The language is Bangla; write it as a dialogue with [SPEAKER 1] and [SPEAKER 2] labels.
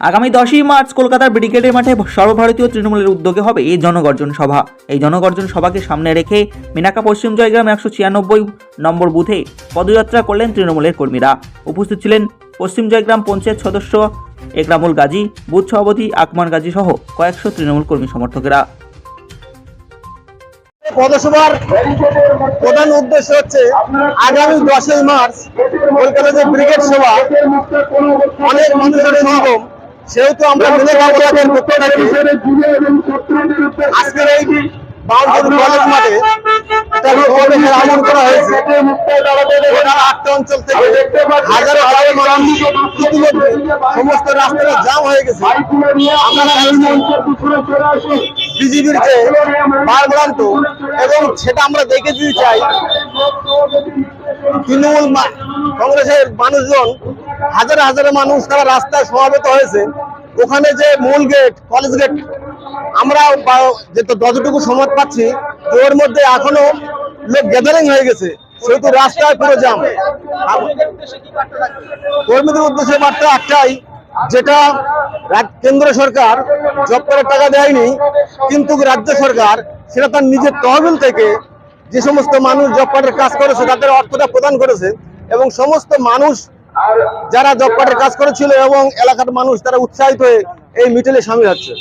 [SPEAKER 1] আগামী দশই মার্চ কলকাতার ব্রিগেডের মাঠে সর্বভারতীয় তৃণমূলের উদ্যোগে হবে এই জনগর্জন সভা। এই জনগর্জন সভাকে সামনে রেখে মিনাকা পশ্চিম জয়গ্রাম একশো ছিয়ানব্বই নম্বর বুথে পদযাত্রা করলেন তৃণমূলের কর্মীরা। উপস্থিত ছিলেন পশ্চিম জয়গ্রাম পঞ্চায়েত সদস্য একরামুল গাজী, বুথ সভাপতি আকমান গাজী সহ কয়েকশো তৃণমূল কর্মী সমর্থকেরা।
[SPEAKER 2] পদসভার প্রধান উদ্দেশ্য হচ্ছে আগামী দশই মার্চ কলকাতা যে ব্রিগেড সভা, অনেক মানুষের সমাগম। সেহেতু আমরা আজকের এই বাউন্ডারি কলেজ মাঠে আয়োজন করা হয়েছে। আটটা অঞ্চল থেকে হাজারো হাজারো মানুষ ইতিমধ্যে সমস্ত রাস্তাটা জাম হয়ে গেছে। আমরা বিজেপির যে বারভ্রান্ত এবং সেটা আমরা দেখে দিতে চাই তৃণমূল কংগ্রেসের মানুষজন হাজার হাজার মানুষ তারা রাস্তায় সমাবেত হয়েছে। ওখানে যে মূল গেট কলেজ গেট আমরা যতটুকু সময় পাচ্ছি ওর মধ্যে এখনও লোক গ্যাদারিং হয়ে গেছে। সেহেতু রাস্তায় পুরো জাম কর্মীদের উদ্দেশ্যে বার্তা একটাই, যেটা কেন্দ্র সরকার জব করার টাকা দেয়নি, কিন্তু রাজ্য সরকার সেটা তার নিজের তহবিল থেকে যে সমস্ত মানুষ জব কার্ডের কাজ করেছে, তাদের অর্থটা প্রদান করেছে এবং সমস্ত মানুষ যারা জব কার্ডের কাজ করেছিল এবং এলাকার মানুষ, তারা উৎসাহিত হয়ে এই মিটিলে সামিল হচ্ছে।